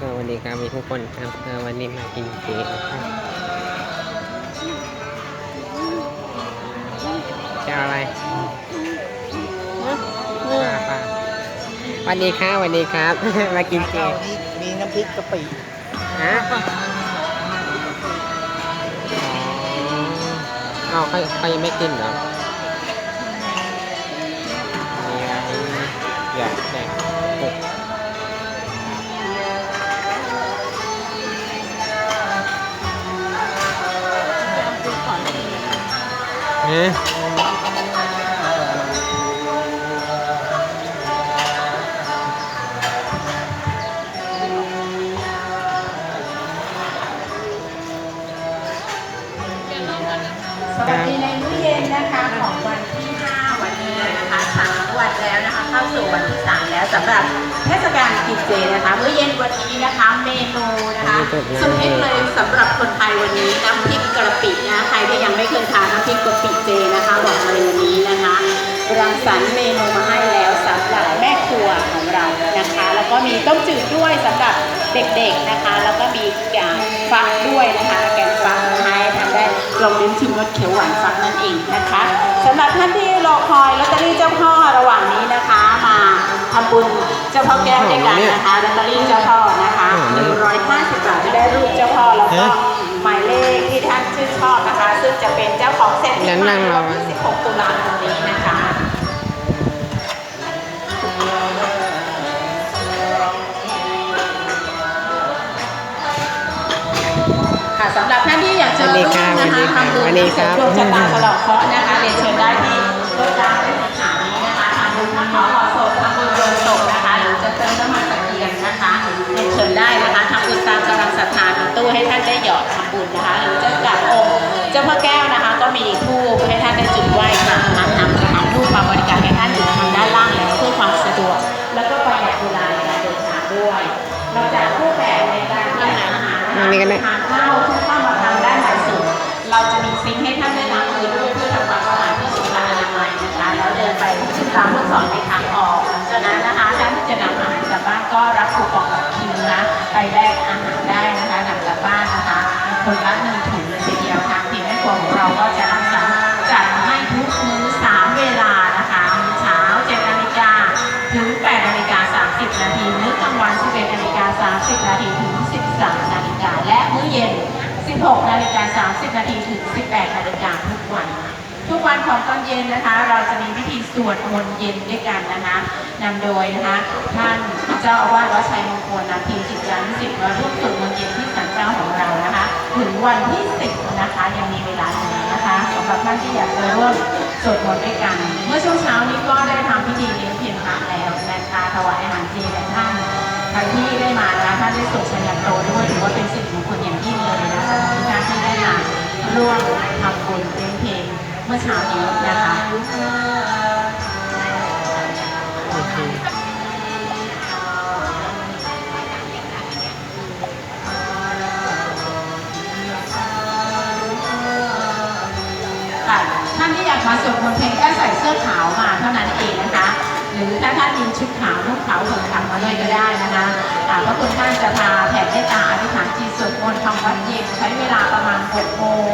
ก็วันนี้ครับมีทุกคนครับก็วันนี้มากินเจนะครับจะเอาอะไรป้าป้าสวัสดีครับสวัสดีครับ มากินเจมีมีน้ำพริกกะปิฮะอ๋อเอาเขาเขายังไม่กินเหรอมีอะไรอยากแบ่งปุก สวัสดีในมื้อเย็นนะคะของวันที่ 5 วันนี้นะคะสามวันแล้วนะคะ เข้าสู่วันที่ 3 แล้วสำหรับ เทศกาลกินเจนะคะมื้อเย็นวันนี้นะคะ เมนูนะคะสุดฮิตเลยสำหรับคนไทยวันนี้น้ำพริกกระปินะใครที่ยังไม่เคยทานน้ำพริกกะปิเจนะคะบอกเลยวันนี้นะคะรังสรรค์เมนูมาให้แล้วสำหรับแม่ครัวของเรานะคะ แล้วก็มีต้มจืดด้วยสำหรับเด็กๆนะคะ แล้วก็มีแกงฟักด้วยนะคะแกงฟัก นะคะให้ทานได้ลองลิ้มชิมรสเขียวหวานฟักนั่นเองนะคะสำหรับท่านที่รอคอยลอตเตอรี่เจ้าพ่อระหว่างนี้นะคะ มาทำบุญเจ้าพ่อแก้วด้วยกันนะคะลอตเตอรี่เจ้าพ่อนะคะ150บาทจะได้รูปเจ้าพ่อแล้วก็หมายเลขที่ท่านชื่นชอบนะคะ ซึ่งจะเป็นเจ้าของเซ็ตที่มาในวันที่16ตุลาคมนี้ ที่ากจะร่วมนะคะทำบุญสวัสดีครับดวงชะตาฉลองเคราะห์นะคะเรียนเชิญได้ที่โรงแรมในสถานีนะคะทำบุญพระขอขอศพทำบุญโยนศพนะคะ หรือจะเติมน้ำมันตะเกียงนะคะเรียนเชิญได้นะคะทำบุญตามกำลังศรัทธามีตู้ให้ท่านได้หยอดทำบุญนะคะ หรือจะกราบองค์เจ้าพ่อแก้วนะคะ ก็มีทูบให้ท่านได้จุดไหว้ค่ะทำทำถ่ายรูปมาบริการให้ท่านอยู่ทางด้านล่างแล้วเพื่อความสะดวก แล้วก็ประหยัดเวลาในการเดินทางด้วยนอกจากรูปแบบในการทานอาหารอันนี้ก็ได้ทานข้าว ให้ท่านได้ล้างมือด้วยเพื่อทำความสะอาดเพื่อสุขอนามัยนะคะ แล้วเดินไปตามลูกศรในทางออกจากนั้นนะคะท่านที่จะนำอาหารกลับบ้านก็รับคูปองกับคิวนะไปแลกอาหารได้นะคะนำกลับบ้านนะคะคนละหนึ่งถุงเลยทีเดียวทางทีมแม่ครัวของเราก็จะรักษาจัดให้ทุกมื้อสามเวลานะคะมื้อเช้า7นาฬิกาถึง8นาฬิกา30นาทีมื้อกลางวัน11นาฬิกา30นาที 16 นาฬิกา 30 นาทีถึง 18 นาฬิกาทุกวัน ทุกวันของตอนเย็นนะคะ เราจะมีพิธีสวดมนต์เย็นด้วยกันนะคะนำโดยนะคะท่านเจ้าอาวาสวัดชัยมงคลนาทีจิตยานุสิทธิ์มาร่วมสวดมนต์เย็นที่ศาลเจ้าของเรานะคะ ถึงวันที่ 10 นะคะ ยังมีเวลาอยู่นะคะสำหรับท่านที่อยากจะร่วมสวดมนต์ด้วยกัน เมื่อช่วงเช้านี้ก็ได้ทำพิธีเลี้ยงเพลพระแล้วนะคะถวายอาหารเจแด่ท่าน ครที่ได้มานะคะท่านได้สวดชัยยันโตด้วยถือว่าเป็นสิ่งมงคลอย่างยิ่งเลยนะคะที่ท่านที่ได้มาร่วมทำบุญเลี้ยงเพลงเมื่อเช้านี้นะคะโอเคค่ะท่านที่อยากมาสวดมนต์เพลงแค่ใส่เสื้อขาวมาเท่านั้นเอง หรือถ้าท่านมีชุดขาวนุ่งขาวห่มขาวมาด้วยก็ได้นะคะพระคุณท่านจะพาแผ่เมตตาอธิษฐานจิตสวดมนต์ทำวัดเย็นใช้เวลาประมาณ6โมง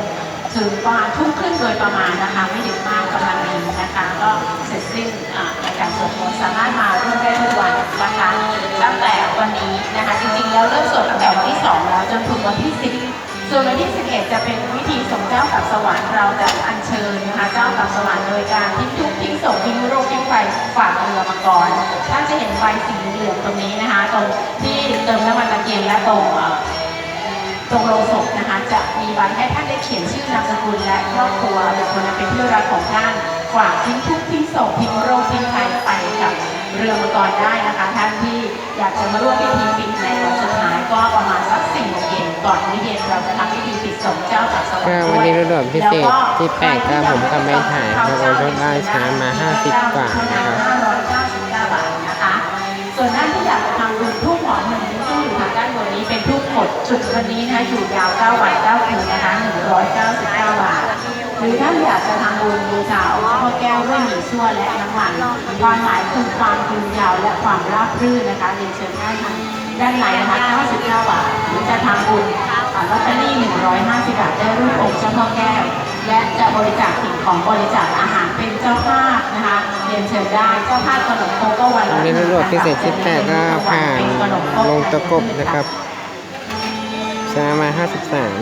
ถึงประมาณทุ่มครึ่งโดยประมาณนะคะ ไม่ดึกมากกำลังดีนะคะ ก็เสร็จสิ้นอาในการสวดมนต์สามารถมาร่วมได้ทุกวันนะคะตั้งแต่วันนี้นะคะ จริงๆแล้วเริ่มสวดตั้งแต่วันที่ 2 แล้วจนถึงวันที่ 10 ส่วนวันที่ 11 จะเป็นวิธีส่งเจ้ากับสวรรค์เราจะอัญเชิญนะคะเจ้ากับสวรรค์โดยการทิ้งทุกทิ้งโศกทิ้งโรคทิ้งไฟฝากเรือมาก่อนท่านจะเห็นใบสีเหลืองตรงนี้นะคะ ตรงที่เติมน้ำมันตะเกียงและตรงตรงโลงศพนะคะจะมีใบให้ท่านได้เขียนชื่อนามสกุลและครอบครัวบุคคลอันเป็นที่รักของท่านฝากทิ้งทุกทิ้งโศกทิ้งโรคทิ้งภัยไปกับเรือมังกรได้นะคะ ท่านที่อยากจะมาร่วมพิธีปิดในวันสุดท้ายก็ประมาณสักสี่โมงเย็น ก่อนมื้อเย็นเราจะทำพิธีปิดส่งเจ้ากับสวรรก็ค์วันด้วยนี้รถด่วนพิเศษที่แปดก็ผมก็ไม่ถ่ายเพราะว่ารถล่าช้ามา50กว่านะครับ599บาทนะคะส่วนท่านที่อยากจะทำบุญทุกหมอนหนึ่งที่อยู่ทางด้านบนนี้เป็นทุกหมดจุดวันนี้นะคะอยู่ยาว9วัน9คืนนะคะ199บาทหรือท่านอยากจะทำบุญบูชาองค์พ่อแก้วด้วยหมี่ซั่วและน้ำมันความหมายคือความยืนยาวและความราบรื่นนะคะเรียนเชิญได้ทาง ด้านในนะคะ99 บาทหรือจะทำบุญอ่าลอตเตอรี่ 150 บาทได้รูปองค์เจ้าพ่อแก้ว และจะบริจาคสิ่งของบริจาคอาหารเป็นเจ้าภาพนะคะเรียนเชิญได้เจ้าภาพขนมโคก็วันตรละงนี้ตำรวจพิเศษที่แปดก็ผ่านลงตะกบนะครับชนะมาห้าสิบสาม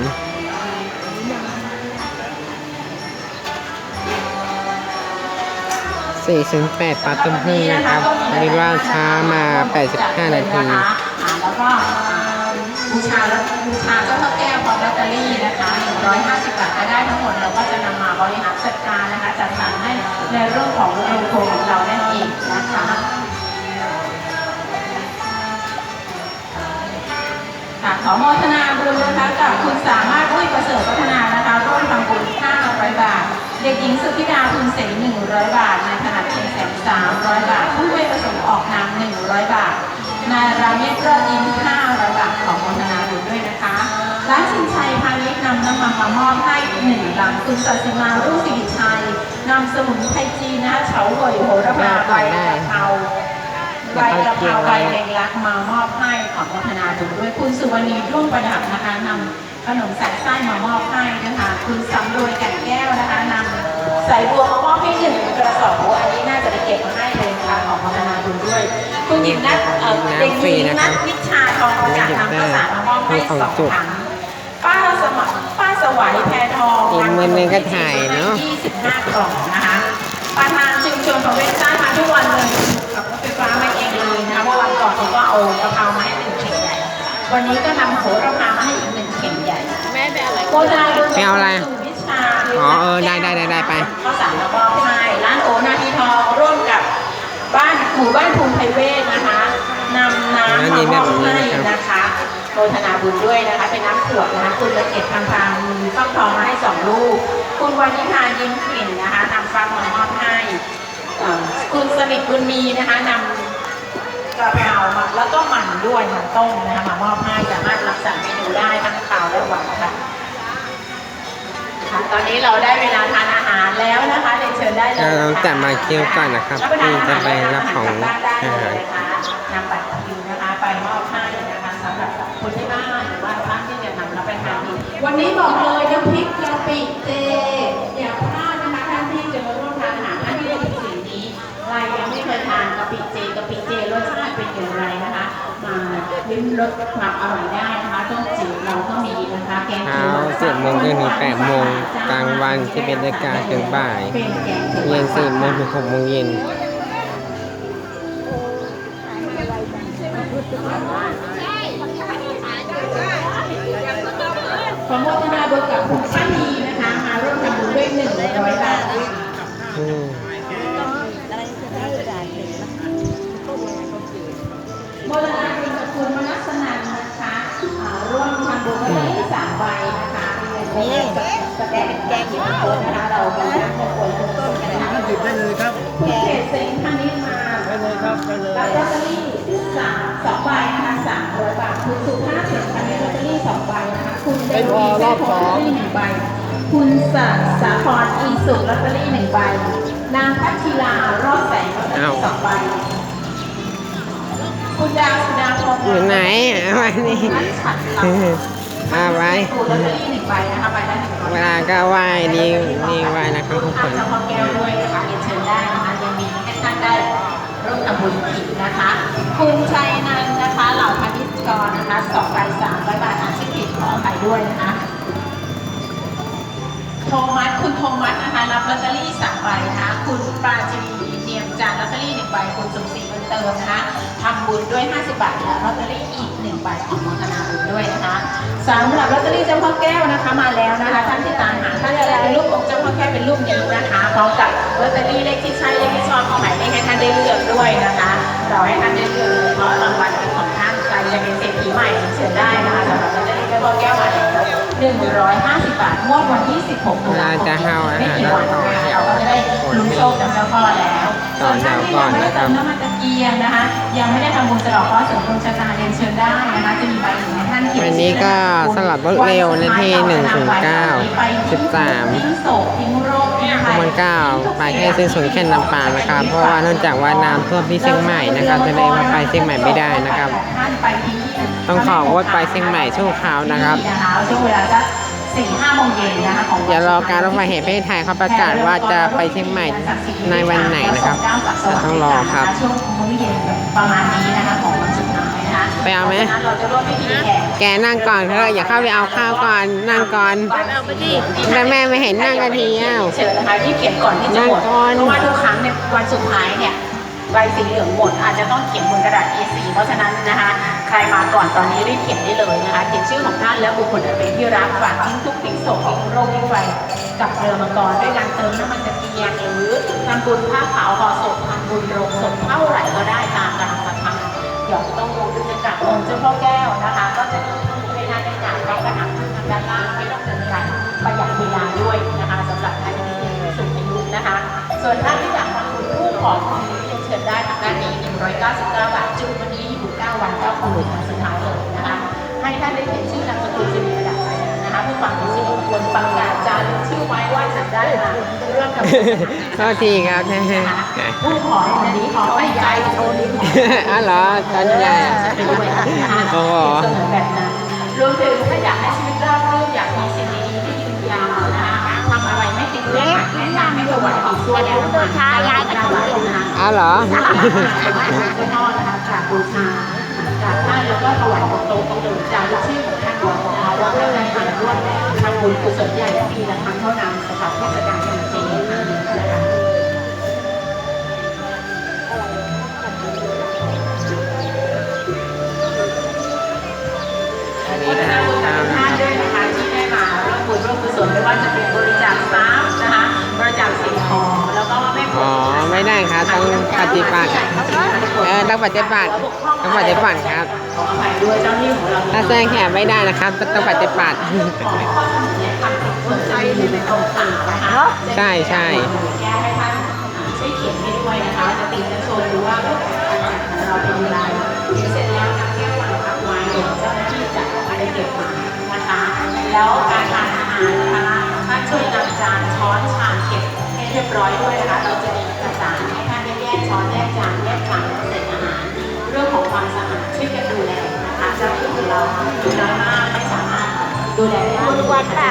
สี่ถึงแปดปาตุ้มพึ่งนะครับอันนี้ว่าช้ามาแปดสิบห้านาทีอ่า แล้วก็บูชาแล้วบูชาเจ้าพ่อแก้วพร้อมลอตเตอรี่นะคะ150 บาทก็ได้ทั้งหมดเราก็จะนำมาบริหารจัดการนะคะจัดสรรให้ในเรื่องของโรงโคของเรานั่นเองนะคะค่ะขอโมทนาบุญนะคะกับคุณสามารถอุ้ยประเสริฐพัฒนานะคะร่วมทำบุญ500 บาท เด็กหญิงสุธิดาคุณเสง100 บาทนายถนัดเพียงแสน300 บาท ผู้ไม่ประสงค์ออกนาม100 บาท นายราเมศรอดยิ้ม500บขอโมทนาบุญด้วยนะคะร้านชินชัยพาณิชย์นำน้ำมันมามอบให้หนึ่งลังคุณสัตย์สิมารุ่งสิริชัยนำสมุนไพรจีนนะคะเฉาหวยโหระพาใบกะเพราใบกะเพราใบแดงรักมามอบให้ขอบพัฒนาบุญด้วยคุณสุวรรณีร่วมประดับนะคะนำขนมใส่ไส้มามอบให้นะคะคุณสำรวยแก่นแก้วนะคะนำใส่บัวมามอบให้หนึ่งกระสอบอ้อันนี้น่าจะไปเก็บมาให้เลย ค่ะขอบพัฒนาบุญด้วย คุณหญิงนัทเอ่อเด็กหญิงนัทนิชาทองประจักษ์นำข้าวสารมามอบให้สองถังป้าสมัครป้าสวัยแพทองอีกมือหนึ่งก็ถ่ายเนอะ25กล่องนะคะประธานชุมชนของเวสซ่ามาทุกวันเลยขับรถไฟฟ้ามาเองเลยนะคะเมื่อวันก่อนเขาก็เอากะเพรามาให้หนึ่งเข่งใหญ่วันนี้ก็นำโหระพามาให้อีกหนึ่งเข่งใหญ่แม่เป็นอะไรโฆษณาดูไม่เอาอะไรสู่วิชาอ๋อเออได้ได้ได้ได้ไปข้าวสารแล้วก็ให้ร้านโอนาทีทองร่วมกับบ้านห มู่บ้านภูมิไพเวศนะคะนำน้ำมามอบให้นะคะโฆษณาบุญด้วยนะคะเป็นน้ำขวดนะคะคุณละเอียดทางทางมีฟักทองมาให้สองลูก คุณวันนิพายิ้มกลิ่นนะคะนำฟักมามอบให้คุณสนิทบุญมีนะคะนำกระเพรามาแล้วก็หมั่นด้วยหมั่นต้มนะคะมามอบให้สามารถรักษาเมนูได้ทั้งคาวและหวานค่ะ ค่ะตอนนี้เราได้เวลาทานอาหารแล้วนะคะเรียนเชิญได้เลยเราต้องจัดมาคิวก่อนนะครับรับประทานอาหารที่จะไปรับของกลับบ้านได้เลยอาหารนะคะนำบัตรคิวนะคะไปมอบให้นะคะสำหรับคนที่บ้านหรือว่าท่านที่จะนำรับประทานดีวันนี้บอกเลยน้ำพริก ลิ้มรสความอร่อยได้นะคะต้มจืดเราก็มีนะคะแกงเช้าเจ็ดโมงจนถึงแปดโมงกลางวันที่เป็นรายการถึงบ่ายเป็นแกงจืดเย็นสี่โมงถึงหกโมงเย็นขอโมทนาบุญกับคุณป้านีนะคะมาร่วมทำบุญด้วยหนึ่งร้อยบาท นะคะนี่สแกนแกงหยิบโคนนะคะเรากำลังมงคลต้นกันนะคะหยิบได้เลยครับคุณเขตเซ็งท่านนี้มาได้เลยครับได้เลยรับลอตเตอรี่สามสองใบนะคะสามร้อยบาทคุณสุภาพเสงท่านนี้ลอตเตอรี่สองใบนะคะคุณเดวีเส้นโพลอตเตอรี่หนึ่งใบ คุณสาสาพรอีสุลอตเตอรี่หนึ่งใบ นางพัชิลารอดแสงลอตเตอรี่สองใบคุณดาวสุดาพงศ์อยู่ไหนเอาไว้นี่นั ทฉัดเราเอาไว้ถูกลอตเตอรี่หนึ่งใบนะคะใบละหนึ่งร้อยเวลาก็ไหว้นี่นี่ไหว้นะครับทุกคนเจ้าพ่อแก้วด้วยนะคะเรียนเชิญได้นะคะยังมีให้ท่านได้ร่วมทำบุญอีกนะคะคุณชัยนันท์นะคะเหล่าพนิชกรนะคะสองใบสามร้อยบาทอ่านชื่อผิดขออภัยด้วยนะคะโทมัสคุณโทมัสนะคะรับลอตเตอรี่สามใบนะคะคุณปราจีเนียมจานลอตเตอรี่หนึ่งใบคุณสมศรีบุญ เติมนะคะทำบุญด้วย 50 บาทและลอตเตอรี่อีกหนึ่งใบของมทนาบุญด้วยนะคะสำหรับลอตเตอรี่เจ้าพ่อแก้วนะคะมาแล้วนะคะท่านที่ตามหาท่านจะได้เป็นรูปของเจ้าพ่อแก้วเป็นรูปนี้นะคะพร้อมกับลอตเตอรี่เลขที่ใช่เลขที่ชอบของหมายเลขให้ท่านได้เลือกด้วยนะคะเราให้ท่านได้เลือกเลยเพราะรางวัลเป็นของท่านใครจะเป็นเศรษฐีใหม่เชิญได้นะคะสำหรับลอตเตอรี่เจ้าพ่อแก้วมาแล้ว150 บาทงวดวันที่ 16ตุลาคมเวลาจะเข้าอาหารไม่กี่วันแล้วต่อนะคะแถวเราก็จะได้ลุ้นโชคกับเจ้าพ่อแล้ว ตต่อแถวก่อนนะครับยังไม่ได้เติมน้ำมันตะเกียงนะคะ ยังไม่ได้ทำบุญสะเดอกเคราะห์เสริมดวงชะตาเรียนเชิญได้นะคะจะมีใบหนึ่งให้ท่านเขียนวันนี้ก็สลับรถเร็วนาที1ถึง9 13ทิ้งโศกทิ้งโรคทิ้งขภัยบวนเก้าไปแค่สิ้นสุดแค่ลำปางนะครับ เพราะว่าเนื่องจากว่าน้ำท่วมที่เชียงใหม่นะครับจะเลยว่าไปเชียงใหม่ไม่ได้นะครับ ต้องของดไปเชียงใหม่ชั่วคราวนะครับช่วงเวลาสัก สี่ห้าโมงเย็นนะคะของวันเดี๋ยวรอการรถไฟแห่ประเทศไทยเขาประกาศว่าจะไปเชียงใหม่ในวันไหนนะครับแต่ต้องรอครับช่วงมื้อเย็นประมาณนี้นะคะของวันสุดท้ายนะคะไปเอาไหมพระฉะนั้นเราจะร่วมพิธีแห่แกนั่งก่อนเถอะอย่าเข้าไปเอาข้าวก่อนนั่งก่อนเอาไปดิแม่แม่ไม่เห็นนั่งกันทีอ้าวเชิญนะคะที่เขียนก่อนที่จะหมดนั่งก่อนเพราะว่าทุกครั้งเนี่ยวันสุดท้ายเนี่ย ใบสีเหลืองหมดอาจจะต้องเขียนบนกระดาษ A4 เพราะฉะนั้นนะคะ ใครมาก่อนตอนนี้รีบเขียนได้เลยนะคะ เขียนชื่อของท่านและบุคคลอันเป็นที่รักฝากทิ้งทุกข์ทิ้งโศกทิ้งโรคทิ้งไฟกับเรือมังกรด้วยการเติมน้ำมันตะเกียงหรือทำบุญผ้าขาวห่อศพทำบุญโรงศพเท่าไหร่ก็ได้ตามกำลังศรัทธาเดี๋ยวจะต้องลงด้วยจะกลับองค์เจ้าพ่อแก้วนะคะ ก็จะให้ท่านได้กราบแล้วก็นำขึ้นทางด้านล่างไม่ต้องเดินไกลประหยัดเวลาด้วยนะคะสำหรับท่านที่สูงอายุนะคะ ส่วนท่านที่อยากทำบุญคู่ขอ ได้ทางด้านนี้ 199 บาท จุดวันนี้อยู่ 9 วัน9คืนวันสุดท้ายเลยนะคะ ให้ท่านได้เขียนชื่อนามสกุลจะมีระดับไปนะคะเพื่อความเป็นสิริมงคลประกาศจารึกชื่อไว้ว่าฉันได้มาเรื่องกับโทษทีครับผู้ขอวันนี้ขอไปใจโทนนี้ขออ๋อเหรอตอนใหญ่โอ้โหเสนอแบบนั้นรวมถึงถ้าอยากให้ชีวิตราบรื่นอย เรื่องแนะนำให้ถวายปีช่วแล้วน้ำมันย้ายกันถวายนะคะอ๋อเหรอเจ้าพ่อนะคะกราบบูชากราบท่านแล้วก็ถวายของโตของเดิมจารึกชื่อของท่านไว้นะคะว่าท่านได้มาร่วมทำบุญกุศลใหญ่ปีละครั้งเท่านั้นสำหรับเทศกาลแห่งจีนนะคะอันนี้นข้าวนะท่ครับด้วยนะคะ ศลไม่ว่าจะเป็นบริจาคทรัพย์นะคะบริจาคสิ่งของแล้วก็แม่ครัวอ๋อไม่ได้ครับต้องปฏิบัติเออต้องปฏิบัติต้องปฏิบัติครับขออภัยด้วยเจ้าหนี้ของเราถ้าแซงแขกไม่ได้นะครับต้องปฏิบัติขอข้อเสนอแนะคำติชมใจในเป็นตรงต่างนะคะใช่ใช่แก้ให้ท่านช่วยเขียนให้ด้วยนะคะจะติจะโชว์ดูว่าการจัดของเราเป็นอย่างไรเขียนเสร็จแล้วนำแก้ววางทับไว้เดี๋ยวเจ้าหน้าที่จะเอาไปเก็บมานะคะแล้วการทานอาหาร นะคะท่านช่วยนำจานช้อนชามเก็บให้เรียบร้อยด้วยนะคะ เราจะมีเอกสารให้ท่านได้แยกช้อนแยกจานแยกชามเสร็จอาหาร เรื่องของความสะอาดช่วยกันดูแลนะคะเจ้าหน้าที่ของเราดูน้อยมากไม่สามารถดูแลได้ทุกวันค่ะ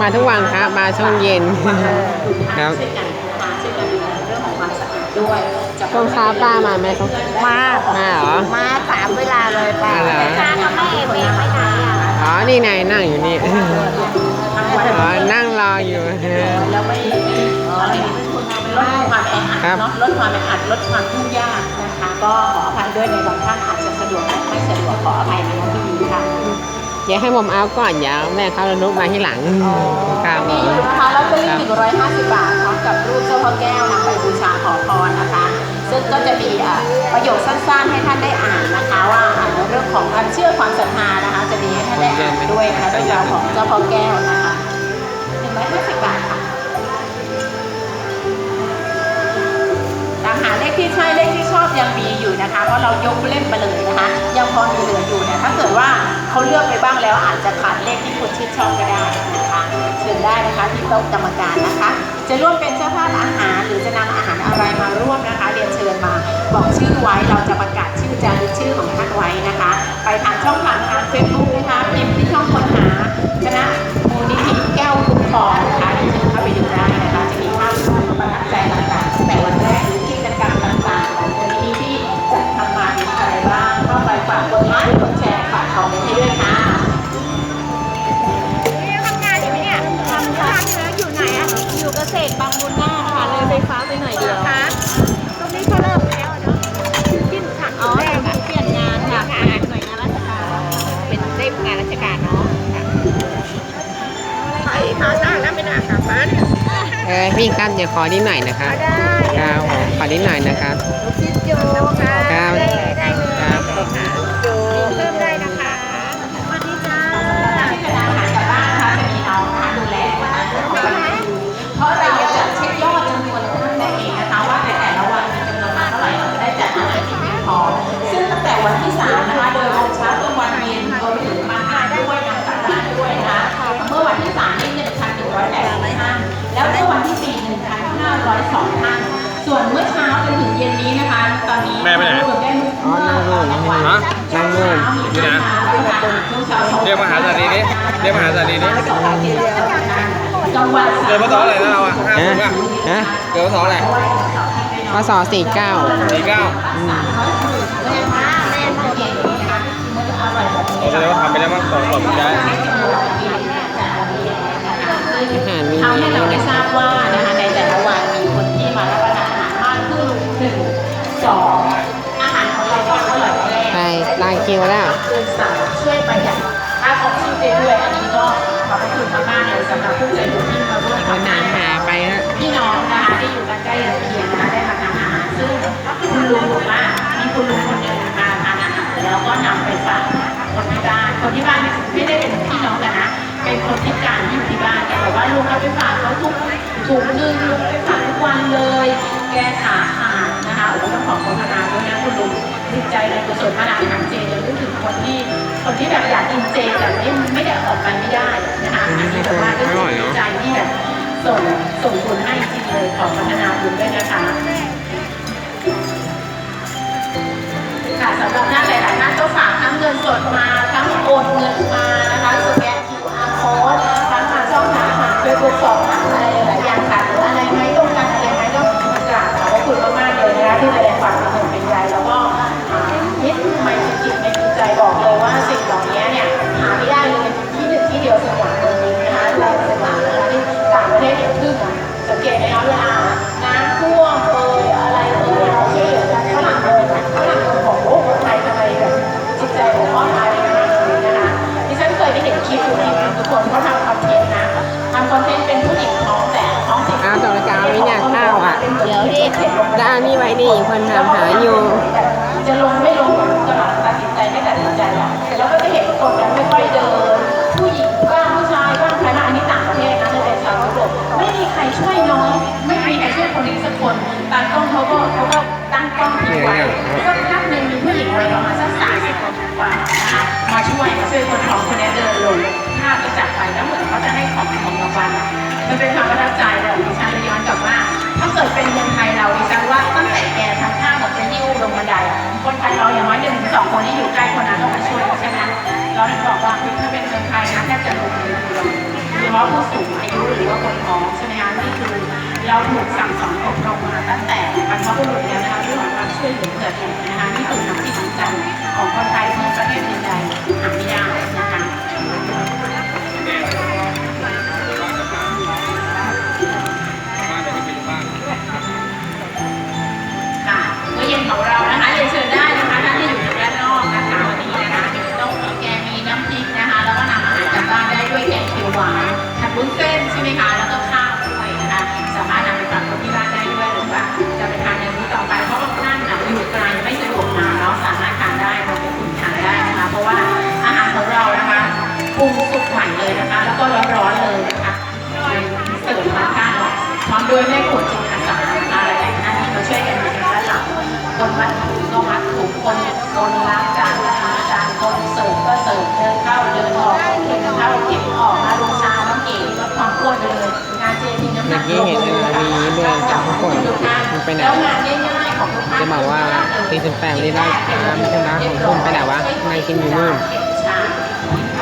มาทุกวันครับมาช่วงเย็นครับช่วยกันนะคะช่วยกันดูแลเรื่องของความสะอาดด้วยจะช่วงเช้าป้ามาไหมครับมามาเหรอมาสามเวลาเลยป้าอ๋อเหรอจ้างกับแม่เมย์ไปไหนอะอ๋อนี่นายนั่งอยู่นี่ทั้งวัน อ๋อนั่งรออยู่แล้วไม่อะไรลดความแออัดครับเนาะลดความแออัดลดความยุ่งยากนะคะ ก็ขออภัยด้วยในบางท่านอาจจะสะดวกและไม่สะดวกขออภัยในที่นี้ค่ะอย่าให้ผมเอาก่อนอย่าแม่เขาแล้วนุกมาที่หลังครับมีอยู่นะคะลอตเตอรี่150บาทพร้อมกับรูปเจ้าพ่อแก้วนำไปบูชาขอพรนะคะ ซึ่งก็จะมีประโยคสั้นๆให้ท่านได้อ่านนะคะ ว่าเรื่องของความเชื่อความศรัทธานะคะ จะมีให้ท่านได้อ่านด้วยนะคะเรื่องราวของเจ้าพ่อแก้วนะคะ 150บาทค่ะตามหาเลขที่ใช่เลขที่ชอบยังมีอยู่นะคะ เพราะเรายกเล่มไปเลยนะคะ ยังพอมีเหลืออยู่เนี่ยถ้าเกิดว่าเขาเลือกไปบ้างแล้วอาจจะขาดเลขที่คุณชื่นชอบก็ได้นะคะเชิญได้นะคะที่โต๊ะกรรมการนะคะ จะร่วมเป็นเจ้าภาพอาหาร หรือจะนำอาหารอะไรมาร่วมนะคะ เรียนเชิญมาบอกชื่อไว้เราจะประกาศชื่อจารึกชื่อของท่านไว้นะคะ ไปทางช่องทางทางเฟซบุ๊กนะคะพิมพ์ ก้วคุ้มครอ ม่น่ากลับบ้านเออพี่ครับเดี๋ยวขอนิดหน่อยนะครับได้ครับผมขอนิดหน่อยนะครับ ลูกชิ้นโจค่ะ ครับได้ได้เลยครับ เรียกมหาสารีดิจังหวัดเกิดพศอะไรนะเราอะห้าฮะสิบอะฮะเกิดพศอะไรพศสี่เก้าสี่เก้าเราจะได้ว่าทำไปแล้มั้งสองสองได้อาหารมีทำให้เราได้ทราบว่านะคะในแต่ละวันมีคนที่มารับประทานอาหารมากขึ้นหนึ่งสองอาหารของเราก็อร่อยแน่ไปลายคิวแล้วคือสามช่วยประหยัด ค่าของชีพได้ด้วยอันนี้ก็ขอบพระคุณมากๆเลยสำหรับผู้ใจบุญที่มาร่วมคนน้ำหาไปพี่น้องนะคะที่อยู่กันใกล้เคียงนะคะได้มาทาอาหารซึ่งคุณลุงบอกว่ามีคุณลุงคนหนึ่งมาทานอาหารแล้วก็นำไปฝากคนที่บ้านคนที่บ้านไม่ได้เป็นพี่น้องกันนะเป็นคนพิการที่อยู่ที่บ้านแต่บอกว่าลุงเอาไปฝากเขาทุกถุงนึงลุงไปฝากทุกวันเลย แกขาขา โอ้ต้องขอโฆษณาด้วยนะคุณลุงจิตใจเลยกุศลมาหนักอาหารเจเลยนึกถึงคนที่คนที่แบบอยากกินเจแต่ไม่ไม่ได้ออกไปไม่ได้นะคะอันนี้แบบว่าก็คือจิตใจที่แบบส่งส่งบุญให้จริงเลยขอพัฒนาบุญด้วยนะคะค่ะสำหรับท่านหลายๆท่านก็ฝากทั้งเงินสดมาทั้งโอนเงินมานะคะสแกน QR code ทั้งมาช่องทางผ่านเฟซบุ๊กสอบถามอะไร มันเป็นความประทับใจเลยดิฉันเลยย้อนกลับว่า ถ้าเกิดเป็นเมืองไทยเราดิฉันว่าตั้งแต่แกทำท่าเหมือนจะยิ้วลงบันไดคนไทยเราอย่างน้อยหนึ่งสองคนที่อยู่ใกล้คนนั้นต้องมาช่วยใช่ไหมเราถึงบอกว่าถ้าเป็นเมืองไทยนะแทบจะลงมือเราโดยเฉพาะผู้สูงอายุหรือว่าคนท้องใช่ไหมคะนี่คือเราถูกสั่งสอนอบรมมาตั้งแต่บรรพบุรุษแล้วนะคะเรื่องของการช่วยเหลือเกิดเหตุนะคะนี่คือน้ำจิตน้ำใจของคนไทยที่ประเทศใดๆหาไม่ได้ วยแกงเขียวหวานผัดวุ้นเส้นใช่ไหมคะแล้วก็ ไปไหนแล้วงานง่ายๆของทุกท่านจะบอกว่าตีสิบแปดนี่ได้ทำใช่ไหมของคุณไปไหนวะนั่งกินอยู่นู่น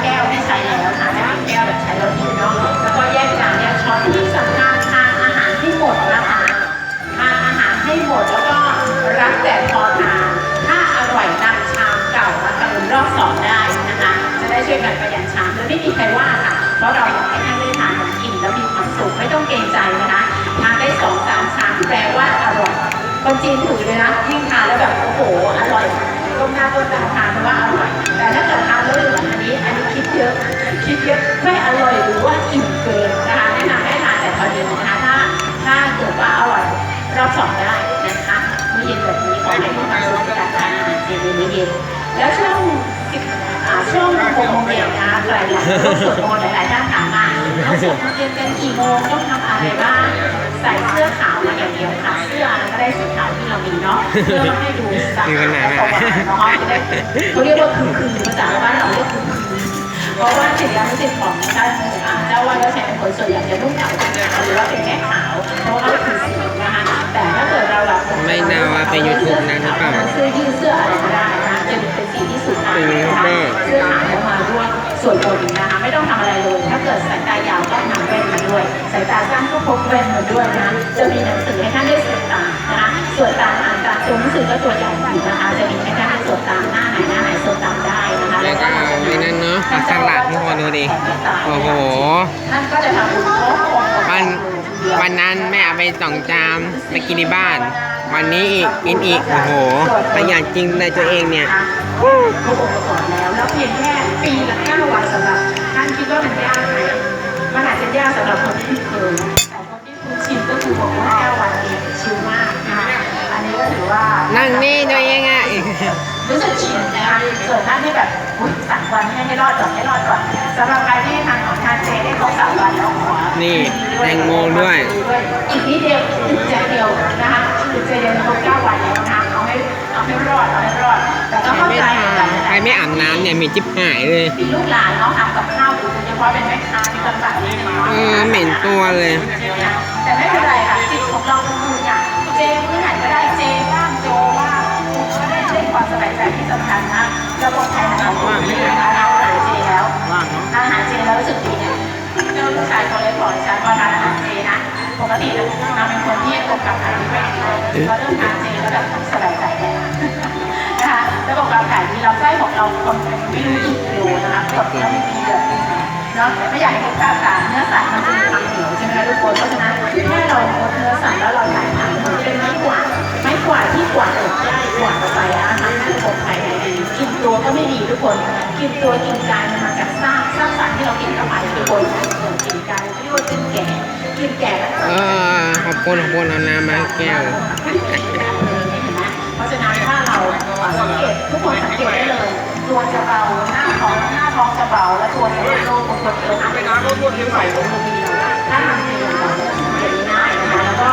แก้วที่ใช้แล้วค่ะและแก้วแบบใช้แล้วทิ้งเนาะแล้วก็แยกจานแยกช้อนที่สำคัญทานอาหารให้หมดนะคะทานอาหารให้หมดแล้วก็รับแต่พอทาน จีนถือเลยนะยิ่งทานแล้วแบบโอ้โหอร่อยก้มหน้าก้มตาทานเพราะว่าอร่อย แต่ถ้าเกิดทานแล้วเหลืออันนี้อันนี้คิดเยอะคิดเยอะไม่อร่อยหรือว่าอิ่มเกินนะคะแนะนำให้ทานแต่พอดีนะคะถ้าถ้าเกิดว่าอร่อยรอบสองได้นะคะมื้อเย็นแบบนี้ขอให้มีความสุขกับการทานอาหารเจในมื้อเย็นแล้วช่วงสิบช่วงหกโมงเย็นนะคะหลายๆต้องสวดมนต์หลายๆท่านถามมาต้องสวดมนต์เย็นกันกี่โมงต้องทำอะไรบ้างใส่เสื้อขาวมา อย่างเดียวค่ะเสื้ออะไรก็ได้สีขาวที่เรามีเนาะเพื่อมาให้ดูสะอาดคือขนาดไหนประวัติเนาะจะได้เขาเรียกว่าคือคือภาษาบ้านเราเรียกคือคือเพราะว่าศิลปศิลป์ของท่านอ่าเจ้าว่าเราใช้เป็นคนส่วนใหญ่จะนุ่งขาวเป็นขาวหรือว่าเป็นแค่ขาวเพราะว่าเราคือสีนะคะแต่ถ้าเกิดเราแบบไม่น่าว่าเป็น YouTube นะหรือเปล่าเสื้อยืดเสื้ออะไรก็ได้นะคะจะเป็นสีที่สุภาพเป็นไงครับแม่เสื้อขาวมา ด้วยส่วนบนนะคะไม่ต้องทำอะไรเลย ถ้าเกิดสายตายาวก็นำแว่นมาด้วยสายตาสั้นก็พกแว่นมาด้วยนะจะมีหนังสือให้ท่านได้สวดตามนะคะสวดตามอ่านตามตัวหนังสือก็ตัวใหญ่อยู่นะคะจะมีให้ท่านได้สวดตามหน้าไหนหน้าไหนสวดตามได้นะคะแล้วก็เอาไอ้นั่นเนาะผักสลัดทุกคนดูดิโอ้โหท่านก็จะทำบุญครบองค์วันวันนั้นแม่เอาไปสองจามไปกินที่บ้าน วันนี้อีกกินอีกโอ้โหประหยัดจริงในตัวเองเนี่ยครบองค์ประกอบแล้วแล้วเพียงแค่ ปีละเก้าวันสำหรับท่านคิดว่ามันยากไหมมันอาจจะยากสำหรับคนที่เคยแต่คนที่คุ้นชินก็คือบอกว่าเก้าวันเองชิลมากนะคะอันนี้ก็ถือว่านั่งนี่ตัวเองอะรู้สึกชินนะคะส่วนท่านที่แบบอุ๊ยสามวันให้ให้รอดก่อนให้รอดก่อนสำหรับใครที่ทานของทานเจได้ครบสามวันแล้วขอนี่แตงโมด้วยอีกนิดเดียวถึงเจเดียวนะคะถึงเจเดียวครบเก้าวันแล้วนะคะเอาให้ เอาให้รอดเอาให้รอดแต่ก็เข้าไม่ใจเหมือนกันนะใครไม่อาบน้ำเนี่ยมีจิ๊บหายเลยมีลูกหลานเขาะทำกับข้าวอยู่โดยเฉพาะเป็นแม่ค้าที่ตลาดนี่เนาะเออเหม็นตัวเลย แต่ไม่เป็นไรค่ะจิตของเราคืออย่างเจมื้อไหนก็ได้เจบ้างโจบ้างก็ได้ได้ความสบายใจที่สำคัญนะระบบภายในของคุณนี่นะคะทาอาหารเจแล้วว่านอาหารเจแล้วรู้สึกดีเนี่ยเจ้าลูกชายคนเล็กบอกฉันว่าทานอาหารเจนะปกติเราเป็นคนที่ตกกับอาหารที่ไดีเลยพอเริ่มทานเจแล้วแบบสบาย ระบบการถ่ายดีเราไส้ของเราคนไม่รู้กี่กิโลนะคะกดแล้วไม่ดีเลยเนาะไม่อยากให้ลูกค้าทานเนื้อสัตว์มันจะมีความเหนียวใช่ไหมคะทุกคนเพราะฉะนั้นถ้าเราลดเนื้อสัตว์แล้วเราถ่ายทางมันเป็นไม้กวาดไม้กวาดที่กวาดออกได้กวาดออกไปอาหารที่คนภายในดีกินตัวก็ไม่ดีทุกคน กินตัวกินกายมันมาจากซากซากสัตว์ที่เรากินเข้าไปทุกคนกินกายที่ว่ากินแก่กินแก่แล้วเออขอบคุณขอบคุณเอาน้ำมาให้แก้ว สังเกตทุกคนสังเกตได้เลย ตัวจะเบาหน้าท้องหน้าท้องจะเบาและตัวจะโล่งบางคนเดินไปน้ำก็ตัวที่ใส่ลงมือถ้าทำจริงเราจะสังเกตง่ายนะคะแล้วก็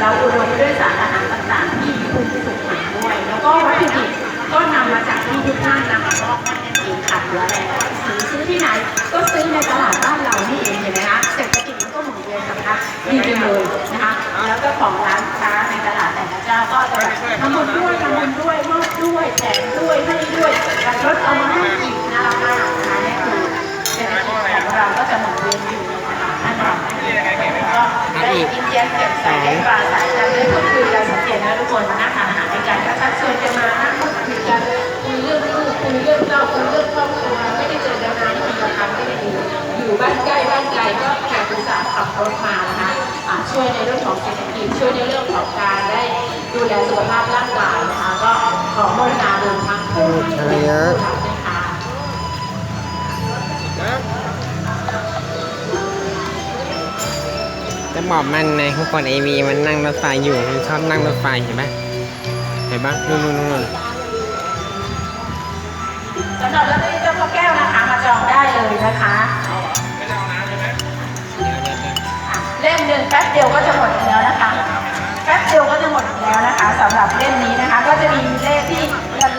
เราอุดมด้วยสารอาหารต่างๆ ที่มีคุณสุขด้วย แล้วก็วัตถุดิบก็นำมาจากที่ทุกท่านนำมาลอกนั่นเองขาดเหลืออะไรซื้อซื้อที่ไหน ก็ซื้อในตลาดบ้านเรานี่เองเห็นไหมคะเศรษฐกิจมันก็หมุนเวียนนะคะดีจังเลยนะคะ แล้วก็ของร้านค้าในตลาดแต่ละเจ้าก็จะทำบุญด้วยทำบุญด้วยมอบด้วยแจกด้วยให้ด้วยแล้วรถเอามาให้อีกน่ารักมากนะคะนี่คือเศรษฐกิจของเราก็จะหมุนเวียนอยู่นตลาดนั่นเองก็ได้ยิ้มแย้มแจ่มใส่ได้ปราศัยกันได้พูดคุยกันสังเกตนะทุกคนนั่งทานอาหารด้วยกันก็ชักชวนกันมานั่งพูดคุยกันคุยเรื่องลูกคุยเรื่องเจ้าคุยเรื่องครอบครัวไม่ได้เจอกันนานที่มีคำไม่ได้ดี อยู่บ้านใกล้บ้านไกลก็แข่งอุตสาห์ขับรถมานะคะอ่าช่วยในเรื่องของเศรษฐกิจช่วยในเรื่องของการได้ดูแลสุขภาพร่างกายนะคะก็ขอโมทนาบุญทั้งคู่ที่เป็นผู้ทำนะคะจะบอกมันในทุกคนไอวีมันนั่งรถไฟอยู่มันชอบนั่งรถไฟเห็นไหมเห็นปะนู่นนู่นนู่นสำหรับลอตเตอรี่เจ้าพ่อแก้วนะคะมาจองได้เลยนะคะอะ แป๊บเดียวก็จะหมดอีกแล้วนะคะแป๊บเดียวก็จะหมดอีกแล้วนะคะสำหรับเล่มนี้นะคะ ก็จะมีเลขที่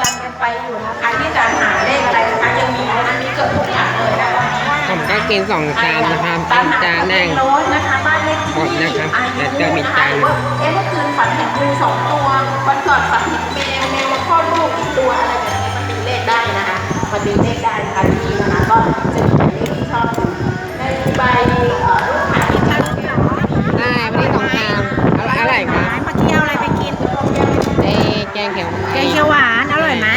รันๆกันไปอยู่นะคะใครที่จะหาเลขอะไรนะคะยังมีนะคะมีเกือบทุกอย่างเลยนะคะผมก็กินสองจานนะครับกินจานแรกโน้ตนะคะบ้านเลขที่หมดนะครับอายุเดี๋ยวเจอมีจานหรือว่าเอ๊ะเมื่อคืนฝันเห็นงูสองตัววันก่อนฝันเห็นแมวแมวมาคลอดลูกอีกตัวอะไรแบบนี้มันเป็นเลขได้นะคะมันเป็นเลขได้นะคะที่นี่นะคะก็จะมีเลขที่ชอบอยู่ในใบ รอะไรครับเมื่อกี้เอาอะไรไปกินไอ้แกงเขียวแกงเขียวหวาน อร่อยไหม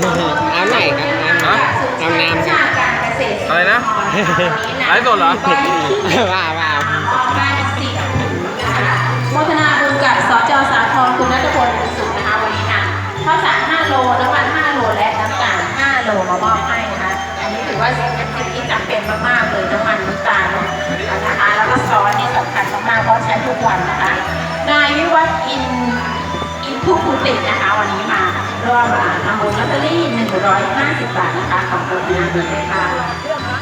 เนี่ยเอาหนครับเอาเอาน้ำครับการเกษตรอะไรนะไลฟ์สดเหรอว่าว่าโมทนาบุญกับสจสาครคุณนัทพลบุญสุขนะคะวันนี้ค่ะข้าวสาร5โลน้ำมัน5โลและน้ำตาล5โลมามอบให้นะคะอันนี้ถือว่าเป็นสิ่งที่จำเป็นมากๆเลยน้ำมันน้ำตาลนะคะแล้วก็ซอสนี่สำคัญมากๆเพราะใช้ทุกวันนะคะนายวิวัฒน์อินอินทผู้ผูตินะคะวันนี้มา ร่วมทำบุญลอตเตอรี่150 บาทนะคะของคุณนาเลยค่ะ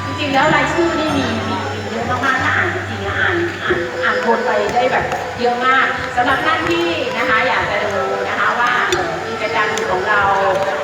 จริงๆแล้วรายชื่อนี่มีมีเยอะมากๆถ้าอ่านจริงๆอ่านอ่านอ่านวนไปได้แบบเยอะมากสำหรับท่านที่นะคะอยากจะดูนะคะว่ากิจกรรมของเรา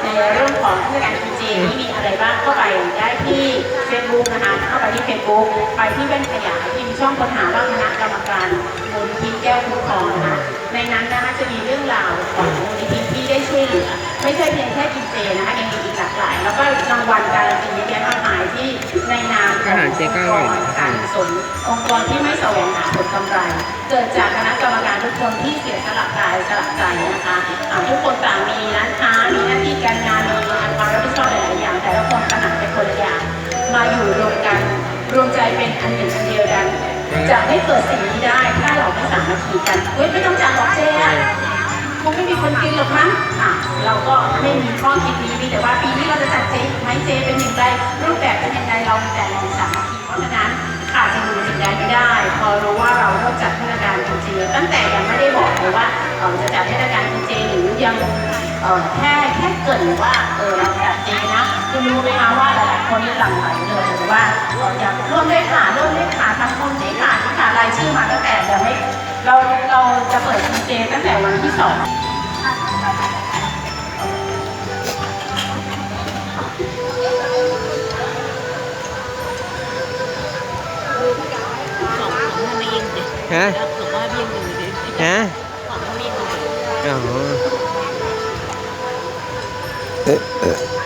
ในเรื่องของเทศกาลกินเจนี้มีอะไรบ้างเข้าไปได้ที่เฟซบุ๊กนะคะเข้าไปที่เฟซบุ๊กไปที่แว่นขยายที่มีช่องค้นหาว่าคณะกรรมการมูลนิธิแก้วคุ้มครองนะคะในนั้นนะคะจะมีเรื่องราวของมูลนิธิที่ ได้ช่วยเหลือไม่ใช่เพียงแค่กินเจนะคะยังมีอีกหลากหลาย แล้วก็รางวัลการันตีเยอะแยะมากมายที่ในนามของอาหารเจก็อร่อยนะคะการกุศลองค์กรที่ไม่แสวงหาผลกำไร เกิดจากคณะกรรมการทุกคนที่เสียสละกายสละใจนะคะทุกคนต่างมีร้านค้ามีหน้าที่การงานมีความรับผิดชอบหลายอย่าง แต่ละคนถนัดเป็นคนละอย่างมาอยู่รวมกันรวมใจเป็นอันหนึ่งอันเดียวกันจะไม่เกิดสิ่งนี้ได้ถ้าเราไม่สามัคคีกันเฮ้ยไม่ต้องจัดหรอกเจ๊ คงไม่มีคนกินหรอกมั้งอะเราก็ไม่มีข้อคิดนี้มีแต่ว่าปีนี้เราจะจัดเจไหมเจเป็นอย่างไรรูปแบบเป็นอย่างไรเราแต่แรงสามัคคีเพราะฉะนั้นขาดสิ่งหนึ่งสิ่งใดไม่ได้ พอรู้ว่าเราต้องจัดเทศกาลกินเจตั้งแต่ยังไม่ได้บอกเลยว่าเราจะจัดเทศกาลกินเจหรือยังเออแค่แค่เกิดว่าเออเราจัดเจนะ คุณรู้ไหมคะว่าหลายๆคนนี่หลั่งไหลเลยหรือว่าอยากร่วมด้วยค่ะร่วมด้วยค่ะทำบุญด้วยค่ะที่ค่ะรายชื่อมาตั้งแต่ยังไม่เราเราจะเปิดกินเจตั้งแต่วันที่สองฮะฮะอ๋อเอ๊ะเอ๊ะเอ๊